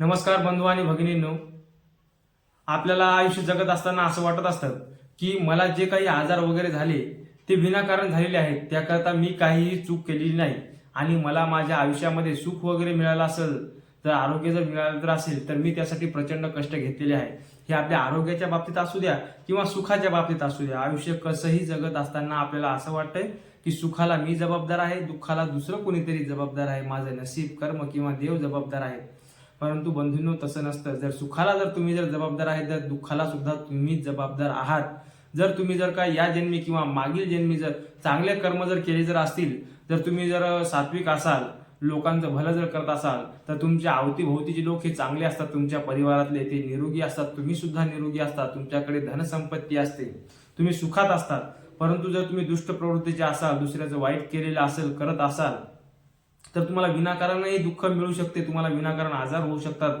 नमस्कार बंधू आणि भगिनींनो. आपल्याला आयुष्य जगत असताना असं वाटत असतं की मला जे काही आजार वगैरे झाले ते विनाकारण झालेले आहेत त्याकरता मी काहीही चूक केलेली नाही. आणि मला माझ्या आयुष्यामध्ये सुख वगैरे मिळालं असेल तर आरोग्य जर मिळालं तर असेल तर मी त्यासाठी प्रचंड कष्ट घेतलेले आहे. हे आपल्या आरोग्याच्या बाबतीत असू द्या किंवा सुखाच्या बाबतीत असू द्या आयुष्य कसंही जगत असताना आपल्याला असं वाटतंय की सुखाला मी जबाबदार आहे दुःखाला दुसरं कोणीतरी जबाबदार आहे माझं नसीब कर्म किंवा देव जबाबदार आहे. परंतु बंधूंनो तसं नसतं. जर सुखाला जर तुम्ही जर जबाबदार आहे तर दुःखाला सुद्धा तुम्हीच जबाबदार आहात. जर तुम्ही जर का या जन्मी किंवा मागील जन्मी जर चांगले कर्म जर केले जर असतील जर तुम्ही जर सात्विक असाल लोकांचं भलं जर करत असाल तर तुमच्या अवतीभोवतीचे लोक हे चांगले असतात तुमच्या परिवारातले ते निरोगी असतात तुम्ही सुद्धा निरोगी असतात तुमच्याकडे धनसंपत्ती असते तुम्ही सुखात असतात. परंतु जर तुम्ही दुष्ट प्रवृत्तीचे असाल दुसऱ्याचं वाईट केलेलं असेल करत असाल तर तुम्हाला विनाकारणही दुःख मिळू शकते तुम्हाला विनाकारण आजार होऊ शकतात.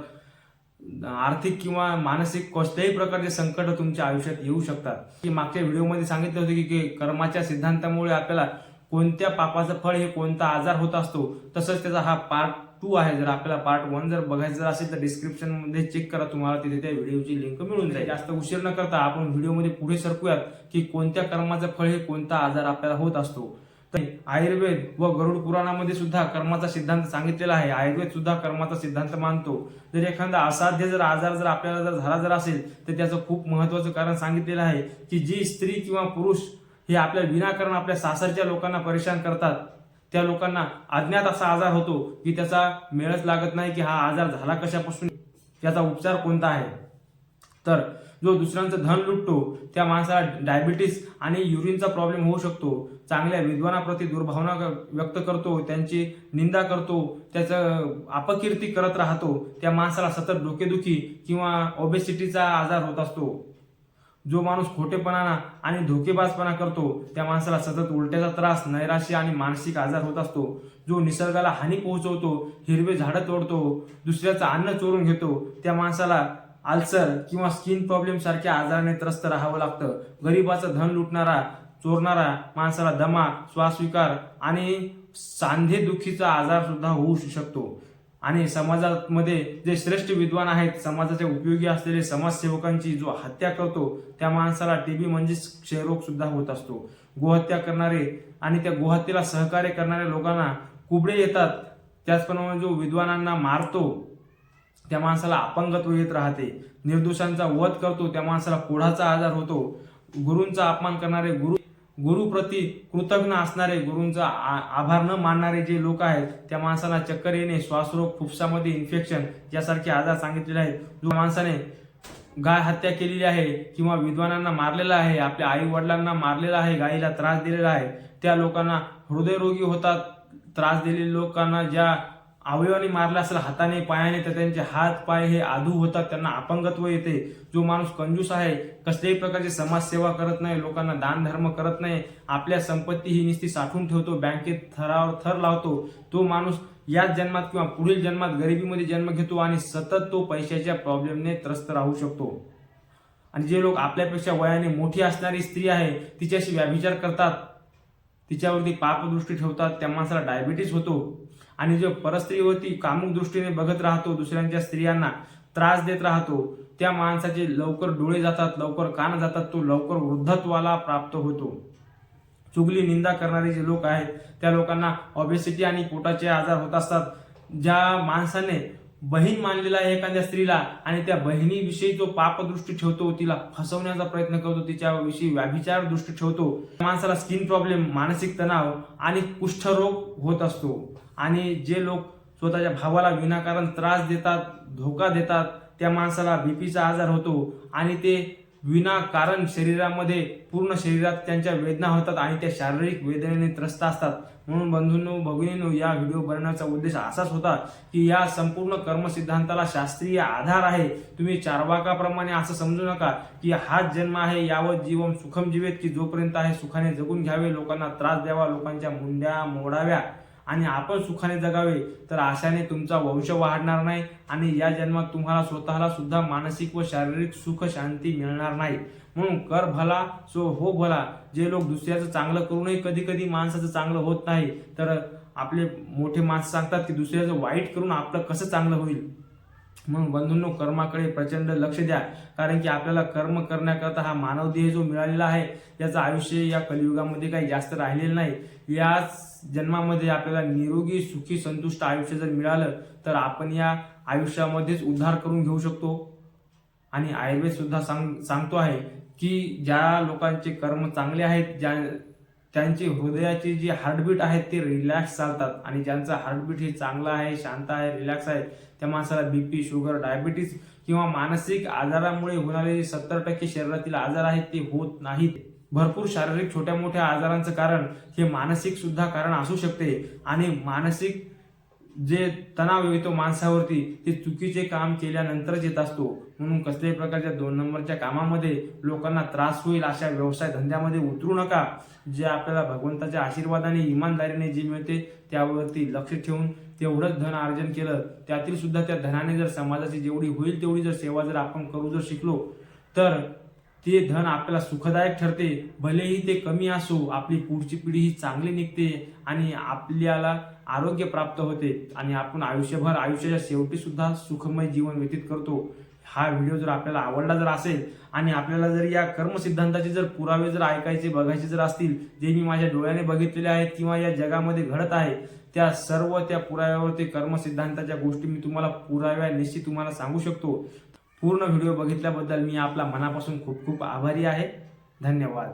आर्थिक किंवा मानसिक कोणत्याही प्रकारचे संकट तुमच्या आयुष्यात येऊ शकतात. की मागच्या व्हिडिओमध्ये सांगितलं होतं की की कर्माच्या सिद्धांतामुळे आपल्याला कोणत्या पापाचं फळ हे कोणता आजार होत असतो तसंच त्याचा हा पार्ट टू आहे. जर आपल्याला पार्ट वन जर बघायचं जर असेल तर डिस्क्रिप्शनमध्ये चेक करा तुम्हाला तिथे त्या व्हिडिओची लिंक मिळून जाईल. जास्त उशीर न करता आपण व्हिडिओमध्ये पुढे सरकूयात की कोणत्या कर्माचं फळ हे कोणता आजार आपल्याला होत असतो. आयुर्वेद व गरुड पुराणामध्ये सुद्धा कर्माचा सिद्धांत सांगितलेला आहे. आयुर्वेद सुद्धा कर्माचा सिद्धांत मानतो. जर एखादा असाध्य जर आजार जर आपल्याला जर झाला जर असेल तर त्याचं खूप महत्वाचं कारण सांगितलेलं आहे की जी स्त्री किंवा पुरुष हे आपल्या विनाकारण आपल्या सासरच्या लोकांना परेशान करतात त्या लोकांना अज्ञात असा आजार होतो की त्याचा मेळच लागत नाही की हा आजार झाला कशापासून? त्याचा उपचार कोणता आहे? तर जो दुसऱ्यांचं धन लुटतो त्या माणसाला डायबिटीस आणि युरिनचा प्रॉब्लेम होऊ शकतो. चांगल्या विद्वानाप्रती दुर्भावना व्यक्त करतो त्यांची निंदा करतो त्याचं अपकीर्ती करत राहतो त्या माणसाला सतत डोकेदुखी किंवा ओबेसिटीचा आजार होत असतो. जो माणूस खोटेपणाना आणि धोकेबाजपणा करतो त्या माणसाला सतत उलट्याचा त्रास नैराश्य आणि मानसिक आजार होत असतो. जो निसर्गाला हानी पोहोचवतो हिरवे झाडं तोडतो दुसऱ्याचं अन्न चोरून घेतो त्या माणसाला आल्सर किंवा स्किन प्रॉब्लेम सारख्या आजाराने त्रस्त राहावं लागतं. गरीबाचं धन लुटणारा चोरणारा माणसाला दमा श्वासविकार आणि सांधे दुखीचा आजार सुद्धा होऊ शकतो. आणि समाजामध्ये जे श्रेष्ठ विद्वान आहेत समाजाचे उपयोगी असलेले समाजसेवकांची जो हत्या करतो त्या माणसाला टी बी म्हणजेच क्षयरोग सुद्धा होत असतो. गोहत्या करणारे आणि त्या गोहत्येला सहकार्य करणाऱ्या लोकांना कुबडे येतात. त्याचप्रमाणे जो विद्वानांना मारतो त्या माणसाला अपंगत्व येत राहते. निर्दोषांचा वध करतो त्या माणसाला कोढाचा आजार होतो. गुरूंचा अपमान करणारे गुरु गुरुप्रती कृतज्ञ असणारे गुरूंचा आ- आभार न मानणारे जे लोक आहेत त्या माणसाला चक्कर येणे श्वासरोग फुफ्सामध्ये इन्फेक्शन यासारखे आजार सांगितलेले आहेत. जो माणसाने गाय हत्या केलेली आहे किंवा विद्वानांना मारलेला आहे आपल्या आई वडिलांना मारलेला आहे गायीला त्रास दिलेला आहे त्या लोकांना हृदयरोगी होतात. त्रास दिलेल्या लोकांना ज्या अवयवाने मारला असेल हाताने पायाने तर त्यांचे हात पाय हे आधू होतात त्यांना अपंगत्व येते. जो माणूस कंजूस आहे कसल्याही प्रकारची समाजसेवा करत नाही लोकांना दानधर्म करत नाही आपल्या संपत्ती ही नुसती साठवून ठेवतो बँकेत थरावर थर लावतो तो माणूस याच जन्मात किंवा पुढील जन्मात गरिबीमध्ये जन्म घेतो आणि सतत तो पैशाच्या प्रॉब्लेमने त्रस्त राहू शकतो. आणि जे लोक आपल्यापेक्षा वयाने मोठी असणारी स्त्री आहे तिच्याशी व्याभिचार करतात तिच्यावरती पापदृष्टी ठेवतात त्या माणसाला डायबिटीस होतो. आणि जो परस्त्रीवरती कामुक दृष्टीने बघत राहतो दुसऱ्यांच्या स्त्रियांना त्रास देत राहतो त्या माणसाचे लवकर डोळे जातात लवकर कान जातात तो लवकर वृद्धत्वाला प्राप्त होतो. चुगली निंदा करणारे जे लोक आहेत त्या लोकांना ऑबेसिटी आणि पोटाचे आजार होत असतात. ज्या माणसाने बहीण मानलेला आहे एखाद्या स्त्रीला आणि त्या बहिणीविषयी जो पापदृष्टी ठेवतो तिला फसवण्याचा प्रयत्न करतो तिच्याविषयी व्याभिचार दृष्टी ठेवतो माणसाला स्किन प्रॉब्लेम मानसिक तणाव आणि कुष्ठरोग होत असतो. आणि जे लोक स्वतःच्या भावाला विनाकारण त्रास देतात धोका देतात त्या माणसाला बीपीचा आजार होतो आणि ते विनाकारण शरीरामध्ये पूर्ण शरीरात त्यांच्या वेदना होतात आणि त्या शारीरिक वेदनेने त्रस्त असतात. म्हणून बंधूंनो भगिनींनो या व्हिडिओ बनवण्याचा उद्देश असाच होता की या संपूर्ण कर्मसिद्धांताला शास्त्रीय आधार आहे. तुम्ही चारवाकाप्रमाणे असं समजू नका की हाच जन्म आहे यावत जीवन सुखम जीवेत की जोपर्यंत आहे सुखाने जगून घ्यावे लोकांना त्रास द्यावा लोकांच्या मुंड्या मोडाव्या. आणि आपण सुखाने जगावे तर आशाने तुमचा वंश वाढणार नाही आणि या जन्मात तुम्हाला स्वतःला सुद्धा मानसिक व शारीरिक सुख शांती मिळणार नाही. म्हणून कर भला सो हो भला. जे लोक दुसऱ्याचं चांगलं करूनही कधी कधी माणसाचं चांगलं होत नाही तर आपले मोठे माणसं सांगतात की दुसऱ्याचं वाईट करून आपलं कसं चांगलं होईल? म्हणून बंधूंनो कर्माकडे प्रचंड लक्ष द्या. कारण की आपल्याला कर्म करण्याकरता हा मानव देह जो मिळालेला आहे याचं आयुष्य या कलियुगामध्ये काही जास्त राहिलेलं नाही. याच जन्मामध्ये आपल्याला निरोगी सुखी संतुष्ट आयुष्य जर मिळालं तर आपण या आयुष्यामध्येच उद्धार करून घेऊ शकतो. आणि आयुर्वेद सुद्धा सांग सांगतो आहे की ज्या लोकांचे कर्म चांगले आहेत ज्या त्यांची हृदयाची जी हार्टबीट आहेत ते रिलॅक्स चालतात. आणि ज्यांचं हार्टबीट हे चांगलं आहे शांत आहे रिलॅक्स आहे त्या माणसाला बीपी शुगर डायबिटीस किंवा मानसिक आजारामुळे होणारे सत्तर टक्के शरीरातील आजार आहेत ते होत नाहीत. भरपूर शारीरिक छोट्या मोठ्या आजारांचं कारण हे मानसिक सुद्धा कारण असू शकते. आणि मानसिक जे तणाव येतो माणसावरती ते चुकीचे काम केल्यानंतरच येत असतो. म्हणून कसल्याही प्रकारच्या दोन नंबरच्या कामामध्ये लोकांना त्रास होईल अशा व्यवसाय धंद्यामध्ये उतरू नका. जे आपल्याला भगवंताच्या आशीर्वादाने इमानदारीने जे मिळते त्यावरती लक्ष ठेवून तेवढंच धन अर्जन केलं त्यातील सुद्धा त्या धनाने जर समाजाची जेवढी होईल तेवढी जर सेवा जर आपण करू जर शिकलो तर ते धन आपल्याला सुखदायक ठरते. भलेही ते कमी असो आपली पुढची पिढी ही चांगली निघते आणि आपल्याला आरोग्य प्राप्त होते आणि आपण आयुष्यभर आयुष्याच्या शेवटी सुद्धा सुखमय जीवन व्यतीत करतो. हा व्हिडिओ जर आपल्याला आवडला जर असेल आणि आपल्याला जर या कर्मसिद्धांताचे जर पुरावे जर ऐकायचे बघायचे जर असतील जे मी माझ्या डोळ्याने बघितलेले आहेत किंवा या जगामध्ये घडत आहे त्या सर्व त्या पुराव्यावरती कर्मसिद्धांताच्या गोष्टी मी तुम्हाला पुराव्या निश्चित तुम्हाला सांगू शकतो. पूर्ण व्हिडिओ बघितल्याबद्दल मी आपला मनापासून खूप खूप आभारी आहे. धन्यवाद.